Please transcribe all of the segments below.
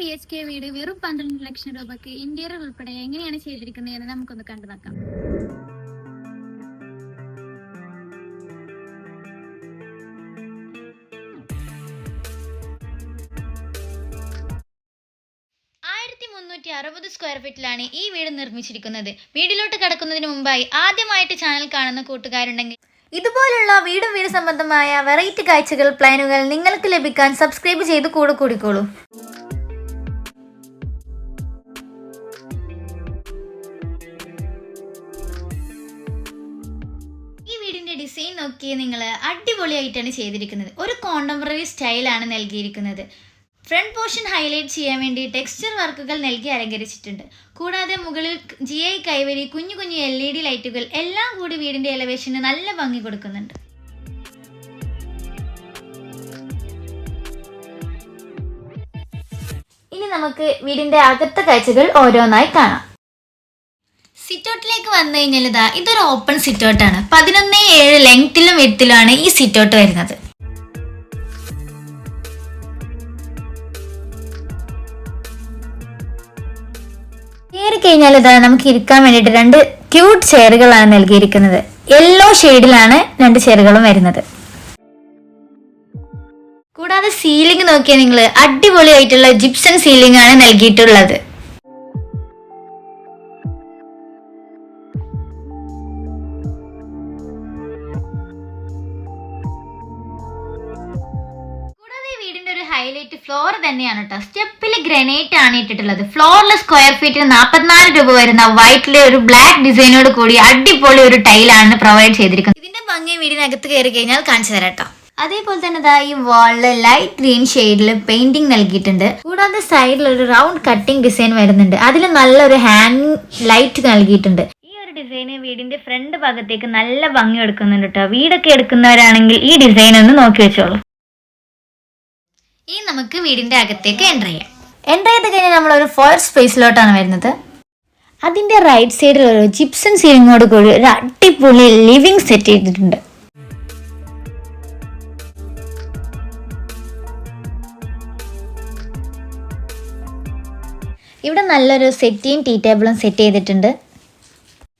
B H K വീട് വെറും പന്ത്രണ്ട് ലക്ഷം രൂപക്ക് ഇന്റീരിയർ ഉൾപ്പെടെ എങ്ങനെയാണ് ചെയ്തിരിക്കുന്നത് എന്ന് നമുക്കൊന്ന് കണ്ടു നോക്കാം. ആയിരത്തി മുന്നൂറ്റി അറുപത് സ്ക്വയർ ഫീറ്റിലാണ് ഈ വീട് നിർമ്മിച്ചിരിക്കുന്നത്. വീടിലോട്ട് കടക്കുന്നതിന് മുമ്പായി ആദ്യമായിട്ട് ചാനൽ കാണുന്ന കൂട്ടുകാരുണ്ടെങ്കിൽ ഇതുപോലുള്ള വീടും വീട് സംബന്ധമായ വെറൈറ്റി കാഴ്ചകൾ പ്ലാനുകൾ നിങ്ങൾക്ക് ലഭിക്കാൻ സബ്സ്ക്രൈബ് ചെയ്ത് കൂടെ കൂടിക്കോളൂ. ഡിസൈൻ നോക്കി നിങ്ങൾ അടിപൊളിയായിട്ടാണ് ചെയ്തിരിക്കുന്നത്. ഒരു കോണ്ടംപററി സ്റ്റൈലാണ് നൽകിയിരിക്കുന്നത്. ഫ്രണ്ട് പോർഷൻ ഹൈലൈറ്റ് ചെയ്യാൻ വേണ്ടി ടെക്സ്ചർ വർക്കുകൾ നൽകി അലങ്കരിച്ചിട്ടുണ്ട്. കൂടാതെ മുകളിൽ ജി ഐ കൈവരി കുഞ്ഞു കുഞ്ഞു എൽ ഇ ഡി ലൈറ്റുകൾ എല്ലാം കൂടി വീടിന്റെ എലവേഷന് നല്ല ഭംഗി കൊടുക്കുന്നുണ്ട്. ഇനി നമുക്ക് വീടിന്റെ അകത്തെ കാഴ്ചകൾ ഓരോന്നായി കാണാം. സിറ്റൗട്ടിലേക്ക് വന്നു കഴിഞ്ഞാൽ ഇതാ ഇതൊരു ഓപ്പൺ സിറ്റൗട്ടാണ്. പതിനൊന്ന് ഏഴ് ലെങ്ത്തിലും വിട്ടിലുമാണ് ഈ സിറ്റൗട്ട് വരുന്നത്. കയറി കഴിഞ്ഞാൽ ഇതാ നമുക്ക് ഇരിക്കാൻ വേണ്ടിയിട്ട് രണ്ട് ക്യൂട്ട് ചെയറുകളാണ് നൽകിയിരിക്കുന്നത്. യെല്ലോ ഷെയ്ഡിലാണ് രണ്ട് ചെയറുകളും വരുന്നത്. കൂടാതെ സീലിംഗ് നോക്കിയാൽ നിങ്ങൾ അടിപൊളിയായിട്ടുള്ള ജിപ്സൺ സീലിംഗ് ആണ് നൽകിയിട്ടുള്ളത്. ഫ്ലോർ തന്നെയാണ് കേട്ടോ സ്റ്റെപ്പിൽ ഗ്രനൈറ്റ് ആണ് ഇട്ടിട്ടുള്ളത്. ഫ്ലോറിൽ സ്ക്വയർ ഫീറ്റിന് നാൽപ്പത്തിനാല് രൂപ വരുന്ന വൈറ്റിലെ ഒരു ബ്ലാക്ക് ഡിസൈനോട് കൂടി അടിപൊളി ഒരു ടൈലാണ് പ്രൊവൈഡ് ചെയ്തിരിക്കുന്നത്. ഇതിന്റെ ഭംഗി വീടിനകത്ത് കയറി കഴിഞ്ഞാൽ കാണിച്ചു തരാം കേട്ടോ അതേപോലെ തന്നെ ഇതാ ഈ വാളിൽ ലൈറ്റ് ഗ്രീൻ ഷെയ്ഡിൽ പെയിന്റിംഗ് നൽകിയിട്ടുണ്ട്. കൂടാതെ സൈഡിൽ ഒരു റൗണ്ട് കട്ടിംഗ് ഡിസൈൻ വരുന്നുണ്ട്. അതിൽ നല്ലൊരു ഹാൻഡ് ലൈറ്റ് നൽകിയിട്ടുണ്ട്. ഈ ഒരു ഡിസൈന് വീടിന്റെ ഫ്രണ്ട് ഭാഗത്തേക്ക് നല്ല ഭംഗി എടുക്കുന്നുണ്ട് കേട്ടോ വീടൊക്കെ എടുക്കുന്നവരാണെങ്കിൽ ഈ ഡിസൈൻ ഒന്ന് നോക്കി വെച്ചോളൂ. ഇനി നമുക്ക് വീടിന്റെ അകത്തേക്ക് എന്റർ ചെയ്യാം. എന്റർ ചെയ്ത് കഴിഞ്ഞാൽ നമ്മൾ ഒരു ഫോർ സ്പേസിലോട്ടാണ് വരുന്നത്. അതിന്റെ റൈറ്റ് സൈഡിൽ ഒരു ജിപ്സൺ സീലിങ്ങോട് കൂടി ഒരു അടിപൊളി ലിവിങ് സെറ്റ് ചെയ്തിട്ടുണ്ട്. ഇവിടെ നല്ലൊരു സെറ്റിയും ടീ ടേബിളും സെറ്റ് ചെയ്തിട്ടുണ്ട്.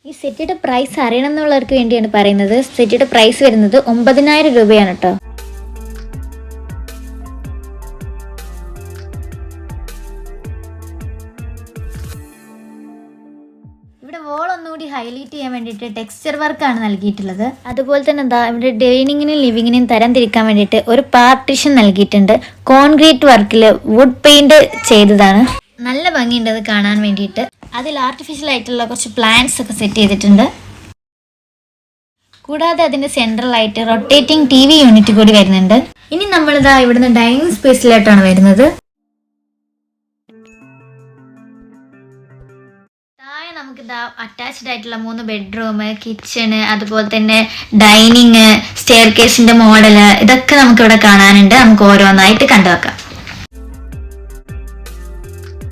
ഈ സെറ്റിയുടെ പ്രൈസ് അറിയണം എന്നുള്ളവർക്ക് വേണ്ടിയാണ് പറയുന്നത്. സെറ്റിയുടെ പ്രൈസ് വരുന്നത് ഒമ്പതിനായിരം രൂപയാണ് കേട്ടോ. ചെയ്യാൻ വേണ്ടിയിട്ട് ടെക്സ്ചർ വർക്കാണ് നൽകിയിട്ടുള്ളത്. അതുപോലെ തന്നെ എന്താ ഇവിടെ ഡൈനിങ്ങിനും ലിവിങ്ങിനും തരം തിരിക്കാൻ വേണ്ടിയിട്ട് ഒരു പാർട്ടിഷൻ നൽകിയിട്ടുണ്ട്. കോൺക്രീറ്റ് വർക്കിൽ വുഡ് പെയിന്റ് ചെയ്തതാണ്. നല്ല ഭംഗിയുണ്ട് അത് കാണാൻ വേണ്ടിയിട്ട്. അതിൽ ആർട്ടിഫിഷ്യൽ ആയിട്ടുള്ള കുറച്ച് പ്ലാന്റ്സ് ഒക്കെ സെറ്റ് ചെയ്തിട്ടുണ്ട്. കൂടാതെ അതിന്റെ സെൻട്രലായിട്ട് റൊട്ടേറ്റിംഗ് ടി വി യൂണിറ്റ് കൂടി വരുന്നുണ്ട്. ഇനി നമ്മളിതാ ഇവിടുന്ന് ഡൈനിങ് സ്പേസിലായിട്ടാണ് വരുന്നത്. നമുക്കിതാ അറ്റാച്ച്ഡ് ആയിട്ടുള്ള മൂന്ന് ബെഡ്റൂം കിച്ചണ് അതുപോലെ തന്നെ ഡൈനിങ് സ്റ്റെയർ കേസിന്റെ മോഡൽ ഇതൊക്കെ നമുക്ക് ഇവിടെ കാണാനുണ്ട്. നമുക്ക് ഓരോന്നായിട്ട് കണ്ടു വെക്കാം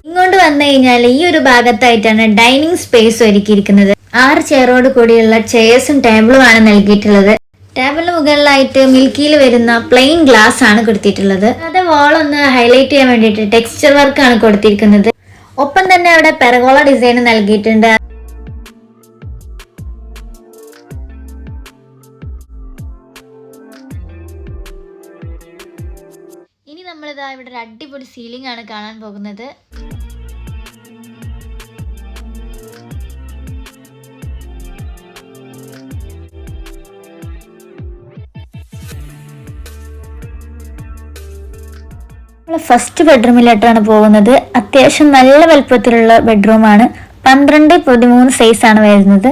ഇങ്ങോട്ട് വന്നു കഴിഞ്ഞാൽ ഈ ഒരു ഭാഗത്തായിട്ടാണ് ഡൈനിങ് സ്പേസ് ഒരുക്കിയിരിക്കുന്നത് ആറ് ചെയറോട് കൂടിയുള്ള ചെയർസും ടേബിളും ആണ് നൽകിയിട്ടുള്ളത്. ടേബിളിന് മുകളിലായിട്ട് മിൽക്കിയിൽ വരുന്ന പ്ലെയിൻ ഗ്ലാസ് ആണ് കൊടുത്തിട്ടുള്ളത്. അത് വാൾ ഒന്ന് ഹൈലൈറ്റ് ചെയ്യാൻ വേണ്ടിയിട്ട് ടെക്സ്ചർ വർക്ക് ആണ് കൊടുത്തിരിക്കുന്നത്. ഒപ്പം തന്നെ അവിടെ പെറഗോള ഡിസൈൻ നൽകിയിട്ടുണ്ട്. ഇനി നമ്മളിതാ ഇവിടെ ഒരു അടിപൊളി സീലിംഗ് ആണ് കാണാൻ പോകുന്നത്. ഫസ്റ്റ് ബെഡ്റൂമിലോട്ടാണ് പോകുന്നത്. അത്യാവശ്യം നല്ല വലുപ്പത്തിലുള്ള ബെഡ്റൂമാണ് പന്ത്രണ്ട് പതിമൂന്ന് ആണ് വരുന്നത്.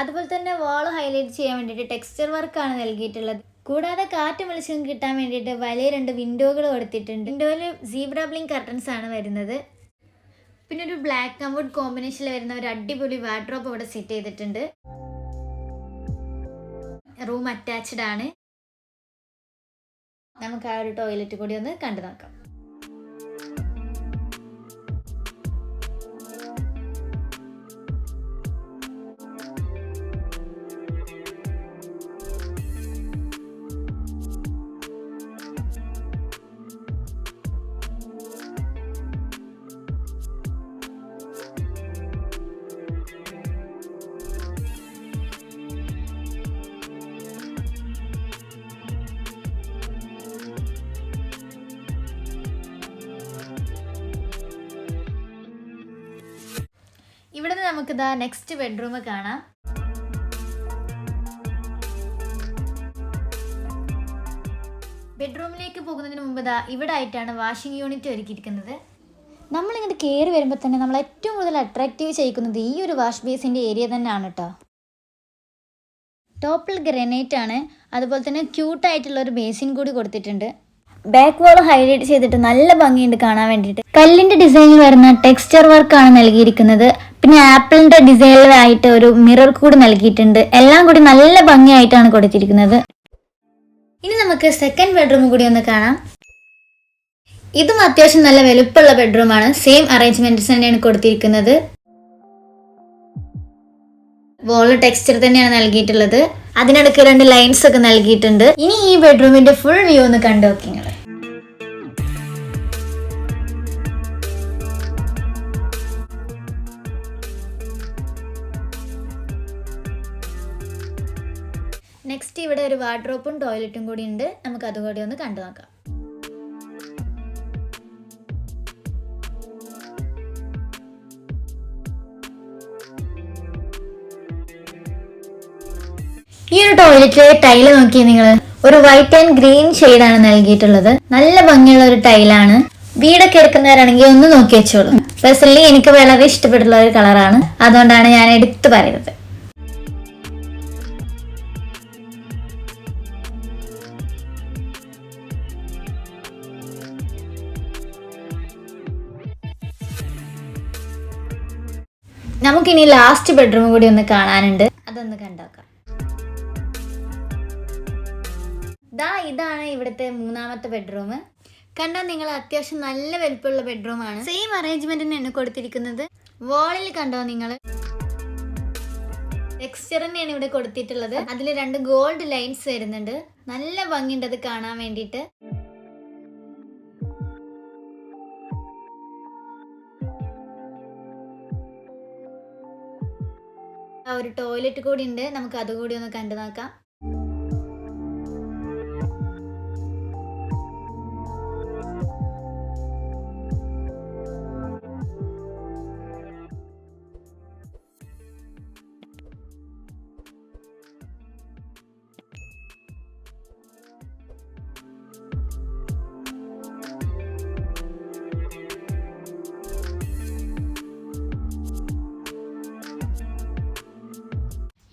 അതുപോലെ തന്നെ വാൾ ഹൈലൈറ്റ് ചെയ്യാൻ വേണ്ടിയിട്ട് ടെക്സ്ചർ വർക്കാണ് നൽകിയിട്ടുള്ളത്. കൂടാതെ കാറ്റ് വെളിച്ചം കിട്ടാൻ വേണ്ടിയിട്ട് വലിയ രണ്ട് വിൻഡോകൾ കൊടുത്തിട്ടുണ്ട്. വിൻഡോയിൽ സീബ്ര ബ്ലിങ് കർട്ടൻസ് ആണ് വരുന്നത്. പിന്നെ ഒരു ബ്ലാക്ക് ആൻഡ് വുഡ് കോമ്പിനേഷനിൽ വരുന്ന ഒരു അടിപൊളി വാർഡ്രോപ്പ് ഇവിടെ സെറ്റ് ചെയ്തിട്ടുണ്ട്. റൂം അറ്റാച്ച്ഡ് ആണ്. നമുക്ക് ആ ഒരു ടോയ്ലറ്റ് കൂടി ഒന്ന് കണ്ടു നോക്കാം. ഇവിടുന്ന് നമുക്ക് ഇതാ നെക്സ്റ്റ് ബെഡ്റൂം കാണാം. ബെഡ്റൂമിലേക്ക് പോകുന്നതിന് മുമ്പ് ഇതാ ഇവിടെ ആയിട്ടാണ് വാഷിംഗ് യൂണിറ്റ് ഒരുക്കിയിരിക്കുന്നത്. നമ്മളിങ്ങോട്ട് കയറി വരുമ്പോൾ തന്നെ നമ്മൾ ഏറ്റവും കൂടുതൽ അട്രാക്റ്റീവ് ചെയ്യിക്കുന്നത് ഈ ഒരു വാഷ് ബേസിന്റെ ഏരിയ തന്നെയാണ് കേട്ടോ ടോപ്പിൽ ഗ്രനൈറ്റ് ആണ്. അതുപോലെ തന്നെ ക്യൂട്ട് ആയിട്ടുള്ള ഒരു ബേസിൻ കൂടി കൊടുത്തിട്ടുണ്ട്. ബാക്ക് വാൾ ഹൈലൈറ്റ് ചെയ്തിട്ട് നല്ല ഭംഗിയുണ്ട് കാണാൻ വേണ്ടിയിട്ട്. കല്ലിന്റെ ഡിസൈനിൽ വരുന്ന ടെക്സ്ചർ വർക്കാണ് നൽകിയിരിക്കുന്നത്. പിന്നെ ആപ്പിളിന്റെ ഡിസൈനിലായിട്ട് ഒരു മിറർ കൂടി നൽകിയിട്ടുണ്ട്. എല്ലാം കൂടി നല്ല ഭംഗിയായിട്ടാണ് കൊടുത്തിരിക്കുന്നത്. ഇനി നമുക്ക് സെക്കൻഡ് ബെഡ്റൂം കൂടി ഒന്ന് കാണാം. ഇതും അത്യാവശ്യം നല്ല വലുപ്പമുള്ള ബെഡ്റൂമാണ് സെയിം അറേഞ്ച്മെന്റ്സ് തന്നെയാണ് കൊടുത്തിരിക്കുന്നത്. വോൾ ടെക്സ്ചർ തന്നെയാണ് നൽകിയിട്ടുള്ളത്. അതിനിടയ്ക്ക് രണ്ട് ലൈൻസ് ഒക്കെ നൽകിയിട്ടുണ്ട്. ഇനി ഈ ബെഡ്റൂമിന്റെ ഫുൾ വ്യൂ ഒന്ന് കണ്ടു നോക്കി ഇവിടെ ഒരു വാർഡ്രോപ്പും ടോയ്ലറ്റും കൂടി ഉണ്ട്. നമുക്ക് അതുകൂടി ഒന്ന് കണ്ടു നോക്കാം. ഈ ഒരു ടോയ്ലറ്റിലെ ടൈൽ നോക്കി നിങ്ങൾ ഒരു വൈറ്റ് ആൻഡ് ഗ്രീൻ ആണ് നൽകിയിട്ടുള്ളത്. നല്ല ഭംഗിയുള്ള ഒരു ടൈലാണ് വീടൊക്കെ എടുക്കുന്നവരാണെങ്കിൽ ഒന്ന് നോക്കി വെച്ചോളൂ. പേഴ്സണലി എനിക്ക് വളരെ ഇഷ്ടപ്പെട്ടുള്ള ഒരു കളറാണ് അതുകൊണ്ടാണ് ഞാൻ എടുത്തു പറയുന്നത്. നമുക്കിനി ലാസ്റ്റ് ബെഡ്റൂം കൂടി ഒന്ന് കാണാനുണ്ട്. അതൊന്ന് കണ്ടോക്കാം. ദാ ഇതാണ് ഇവിടുത്തെ മൂന്നാമത്തെ ബെഡ്റൂം കണ്ടാൽ നിങ്ങൾ അത്യാവശ്യം നല്ല വലുപ്പമുള്ള ബെഡ്റൂമാണ് സെയിം അറേഞ്ച്മെന്റ് തന്നെയാണ് കൊടുത്തിരിക്കുന്നത്. വാളിൽ കണ്ടോ നിങ്ങൾ? ടെക്സ്ചർ തന്നെയാണ് ഇവിടെ കൊടുത്തിട്ടുള്ളത്. അതിൽ രണ്ട് ഗോൾഡ് ലൈൻസ് വരുന്നുണ്ട്. നല്ല ഭംഗിയുണ്ട് അത് കാണാൻ വേണ്ടിയിട്ട്. ഒരു ടോയ്ലറ്റ് കൂടി ഉണ്ട്. നമുക്ക് അതുകൂടി ഒന്ന് കണ്ടു നോക്കാം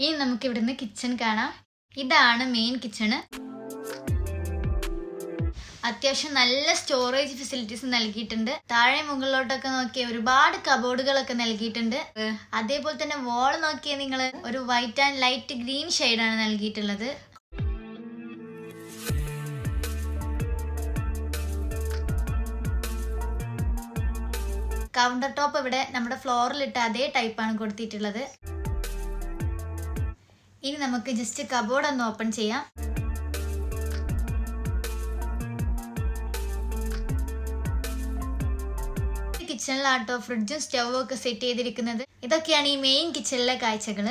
ഇനി നമുക്ക് ഇവിടുന്ന് കിച്ചൺ കാണാം. ഇതാണ് മെയിൻ കിച്ചണ് അത്യാവശ്യം നല്ല സ്റ്റോറേജ് ഫെസിലിറ്റീസ് നൽകിയിട്ടുണ്ട്. താഴെ മുകളിലോട്ടൊക്കെ നോക്കിയ ഒരുപാട് കബോർഡുകളൊക്കെ നൽകിയിട്ടുണ്ട്. അതേപോലെ തന്നെ വോൾ നോക്കിയ നിങ്ങൾ ഒരു വൈറ്റ് ആൻഡ് ലൈറ്റ് ഗ്രീൻ ഷെയ്ഡാണ് നൽകിയിട്ടുള്ളത്. കൗണ്ടർ ടോപ്പ് ഇവിടെ നമ്മുടെ ഫ്ലോറിലിട്ട് അതേ ടൈപ്പാണ് കൊടുത്തിട്ടുള്ളത്. ഇനി നമുക്ക് ജസ്റ്റ് കബോർഡ് ഒന്ന് ഓപ്പൺ ചെയ്യാം. കിച്ചണിലാട്ടോ ഫ്രിഡ്ജും സ്റ്റൗവും ഒക്കെ സെറ്റ് ചെയ്തിരിക്കുന്നത്. ഇതൊക്കെയാണ് ഈ മെയിൻ കിച്ചണിലെ കാഴ്ചകൾ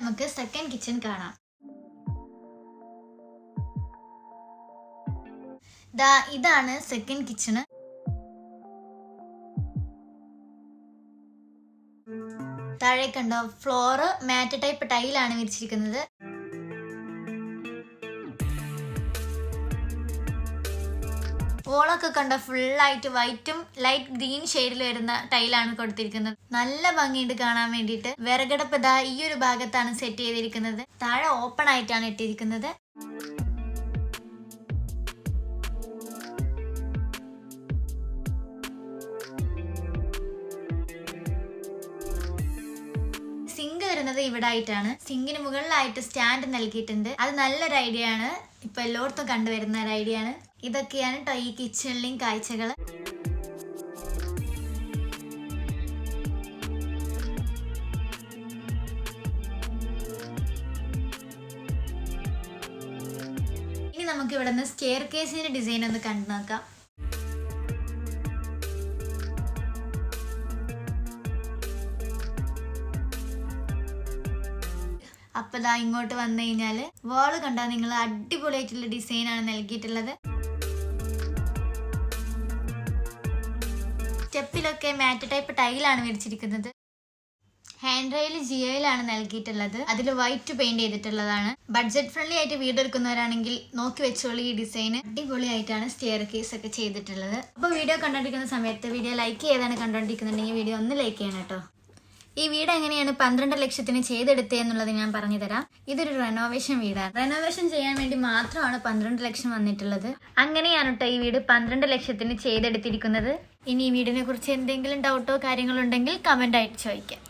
നമുക്ക് സെക്കൻഡ് കിച്ചൺ കാണാം. ദാ ഇതാണ് സെക്കൻഡ് കിച്ചണ് താഴെ കണ്ടോ ഫ്ലോറ് മാറ്റ് ടൈപ്പ് ടൈലാണ് വിരിച്ചിരിക്കുന്നത്. വോളൊക്കെ കണ്ട ഫുള്ളായിട്ട് വൈറ്റും ലൈറ്റ് ഗ്രീൻ ഷെയ്ഡിൽ വരുന്ന ടൈലാണ് കൊടുത്തിരിക്കുന്നത്. നല്ല ഭംഗിയുണ്ട് കാണാൻ വേണ്ടിയിട്ട്. വിറകടപ്പ് ദാ ഈ ഒരു ഭാഗത്താണ് സെറ്റ് ചെയ്തിരിക്കുന്നത്. താഴെ ഓപ്പൺ ആയിട്ടാണ് ഇട്ടിരിക്കുന്നത്. വരുന്നത് ഇവിടെ ആയിട്ടാണ് സിങ്കിന് മുകളിലായിട്ട് സ്റ്റാൻഡ് നൽകിയിട്ടുണ്ട്. അത് നല്ലൊരു ഐഡിയ ആണ്. ഇപ്പൊ എല്ലായിടത്തും കണ്ടുവരുന്ന ഒരു ഐഡിയ ആണ്. ഇതൊക്കെയാണ് ട്ടോ ഈ കിച്ചണിലെയും കാഴ്ചകൾ ഇനി നമുക്ക് ഇവിടെ നിന്ന് സ്റ്റെയർ കേസിന്റെ ഡിസൈൻ ഒന്ന് കണ്ടു നോക്കാം. അപ്പൊ ദാ ഇങ്ങോട്ട് വന്നു കഴിഞ്ഞാൽ വാൾ കണ്ടാൽ നിങ്ങൾ അടിപൊളിയായിട്ടുള്ള ഡിസൈൻ ആണ് നൽകിയിട്ടുള്ളത്. സ്റ്റെപ്പിലൊക്കെ മാറ്റ് ടൈപ്പ് ടൈലാണ് മേടിച്ചിരിക്കുന്നത് ഹാൻഡ് റൈൽ ജിയോയിലാണ് നൽകിയിട്ടുള്ളത്. അതിൽ വൈറ്റ് പെയിന്റ് ചെയ്തിട്ടുള്ളതാണ്. ബഡ്ജറ്റ് ഫ്രണ്ട്ലി ആയിട്ട് വീടെടുക്കുന്നവരാണെങ്കിൽ നോക്കി വെച്ചോളൂ ഈ ഡിസൈൻ അടിപൊളിയായിട്ടാണ് സ്റ്റെയർ കേസ് ഒക്കെ ചെയ്തിട്ടുള്ളത്. അപ്പോൾ വീഡിയോ കണ്ടോണ്ടിരിക്കുന്ന സമയത്ത് വീഡിയോ ലൈക്ക് ചെയ്താണ് കണ്ടോണ്ടിരിക്കുന്നുണ്ടെങ്കിൽ വീഡിയോ ഒന്ന് ലൈക്ക് ചെയ്യണം കേട്ടോ. ഈ വീട് എങ്ങനെയാണ് പന്ത്രണ്ട് ലക്ഷത്തിന് ചെയ്തെടുത്തേ എന്നുള്ളത് ഞാൻ പറഞ്ഞു തരാം ഇതൊരു റെനോവേഷൻ വീടാണ്. റെനോവേഷൻ ചെയ്യാൻ വേണ്ടി മാത്രമാണ് പന്ത്രണ്ട് ലക്ഷം വന്നിട്ടുള്ളത്. അങ്ങനെയാണ് കേട്ടോ ഈ വീട് പന്ത്രണ്ട് ലക്ഷത്തിന് ചെയ്തെടുത്തിരിക്കുന്നത്. ഇനി ഈ വീടിനെ കുറിച്ച് എന്തെങ്കിലും ഡൗട്ടോ കാര്യങ്ങളോ ഉണ്ടെങ്കിൽ കമന്റ് ആയിട്ട് ചോദിക്കാം.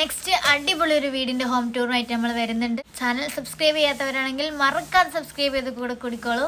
നെക്സ്റ്റ് അടിപൊളി ഒരു വീടിന്റെ ഹോം ടൂറുമായിട്ട് നമ്മൾ വരുന്നുണ്ട്. ചാനൽ സബ്സ്ക്രൈബ് ചെയ്യാത്തവരാണെങ്കിൽ മറക്കാതെ സബ്സ്ക്രൈബ് ചെയ്ത് കൂടെ കൂടിക്കോളൂ.